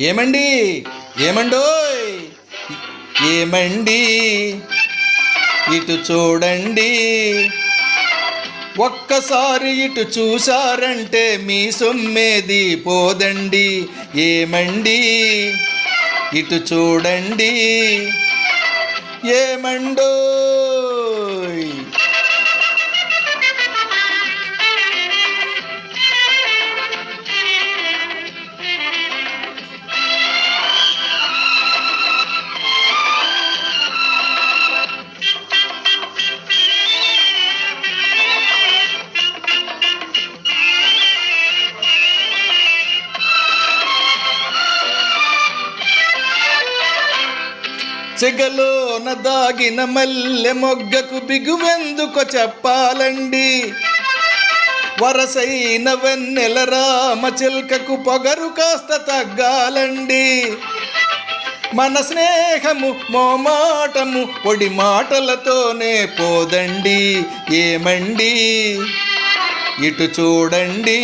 ఏమండి? ఏమండోయ్? ఏమండి? ఇటు చూడండి. ఒక్కసారి ఇటు చూశారంటే మీ సొమ్మేది పోదండి. ఏమండి? ఇటు చూడండి. ఏమండో చెగలోన దాగిన మల్లె మొగ్గకు బిగువెందుకు చెప్పాలండి. వరసైన వెన్నెల రామ చిల్కకు పొగరు కాస్త తగ్గాలండి. మన స్నేహము మోమాటము పొడి మాటలతోనే పోదండి. ఏమండి? ఇటు చూడండి.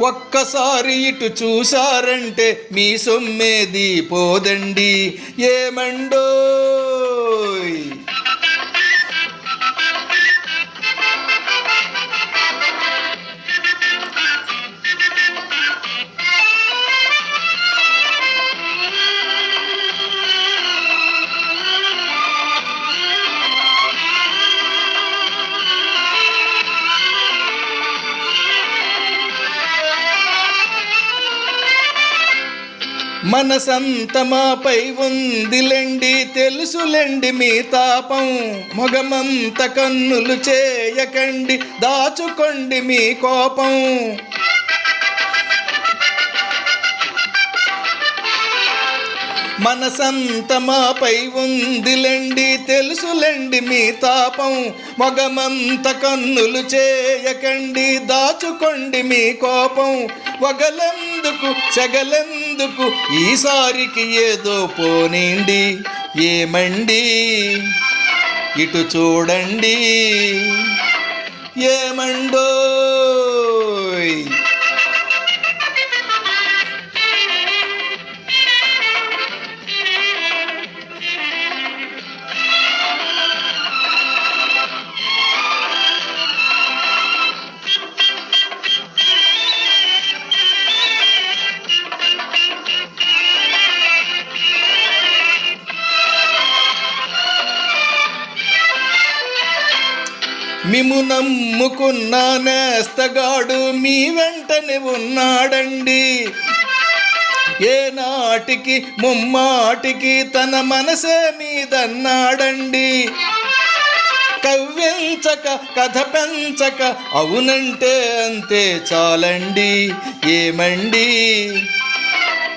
ఒక్కసారి ఇటు చూశారంటే మీ సొమ్మేది పోదండి ఏమండోయ్? మనసంత మాపై ఉందిలెండి తెలుసులెండి మీ తాపం. మొగమంత కన్నులు చేయకండి దాచుకోండి మీ కోపం. మనసంత మాపై ఉందిలెండి తెలుసులెండి మీ తాపం. మొగమంత కన్నులు చేయకండి దాచుకోండి మీ కోపం. వగలెందుకు చెగలెందుకు ఈసారికి ఏదో పోనీండి. ఏమండి? ఇటు చూడండి. ఏమండో? మిము నమ్ముకున్న నేస్తగాడు మీ వెంటనే ఉన్నాడండి. ఏ నాటికి ముమ్మాటికి తన మనసే మీదన్నాడండి. కవ్వించక కథ పెంచక అవునంటే అంతే చాలండి. ఏమండి?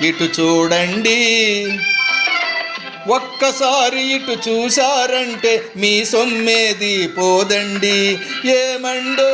ఇటు చూడండి. ఒక్కసారి ఇటు చూశారంటే మీ సొమ్మేది పోదండి. ఏమండో